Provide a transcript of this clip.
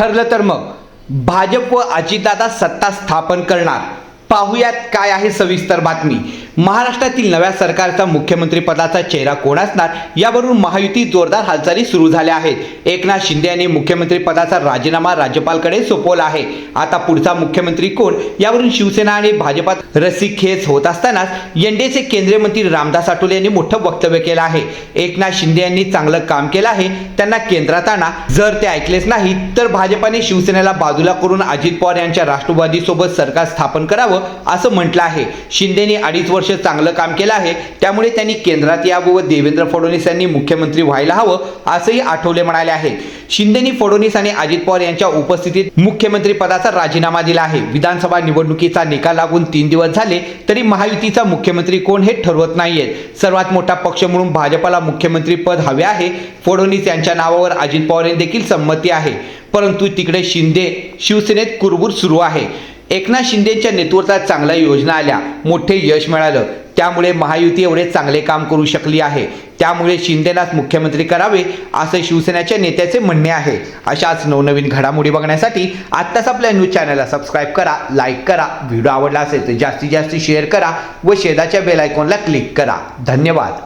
ठरलं तर मग? भाजप व अजितदादा सत्ता स्थापन करणार. पाहुयात काय आहे सविस्तर बातमी. महाराष्ट्रातील नव्या सरकारचा मुख्यमंत्रीपदाचा चेहरा कोण असणार? यावरून महायुती जोरदार हालचाली सुरू झाल्या आहेत. एकनाथ शिंदे यांनी मुख्यमंत्रीपदाचा राजीनामा राज्यपालकडे सोपवला आहे. आता पुढचा मुख्यमंत्री कोण? यावरून शिवसेना आणि भाजपात रस्सीखेच होत असतानाच एनडीएचे केंद्रीय मंत्री रामदास आठवले यांनी मोठं वक्तव्य केलं आहे. एकनाथ शिंदे यांनी चांगलं काम केलं आहे. त्यांना केंद्रात आणा. जर ते ऐकलेच नाही तर भाजपाने शिवसेनेला बाजूला करून अजित पवार यांच्या राष्ट्रवादीसोबत सरकार स्थापन करावं असं म्हटलं आहे. शिंदेनी अडीच वर्ष चांगलं काम केलं आहे. त्यामुळे त्यांनी केंद्रात यावं व देवेंद्र फडणवीस यांनी मुख्यमंत्री व्हायला हवं असंही आठवले म्हणाले आहे. शिंदेनी फडणवीस आणि अजित पवार यांच्या उपस्थितीत मुख्यमंत्री पदाचा राजीनामा दिला आहे. विधानसभा निवडणुकीचा निकाल लागून तीन दिवस झाले तरी महायुतीचा मुख्यमंत्री कोण हे ठरवत नाहीयेत सर्वात मोठा पक्ष म्हणून भाजपाला मुख्यमंत्री पद हवे आहे. फडणवीस यांच्या नावावर अजित पवार यांनी देखील संमती आहे. परंतु तिकडे शिंदे शिवसेनेत कुरबुर सुरू आहे. एकनाथ शिंदेच्या नेतृत्वात चांगल्या योजना आल्या. मोठे यश मिळालं. त्यामुळे महायुती एवढे चांगले काम करू शकली आहे. त्यामुळे शिंदेलाच मुख्यमंत्री करावे असं शिवसेनेच्या नेत्याचे म्हणणे आहे. अशाच नवनवीन घडामोडी बघण्यासाठी आत्ताच आपल्या न्यूज चॅनलला सबस्क्राईब करा लाईक करा व्हिडिओ आवडला असेल तर जास्तीत जास्त शेअर करा व शेजाच्या बेल आयकॉनला क्लिक करा. धन्यवाद.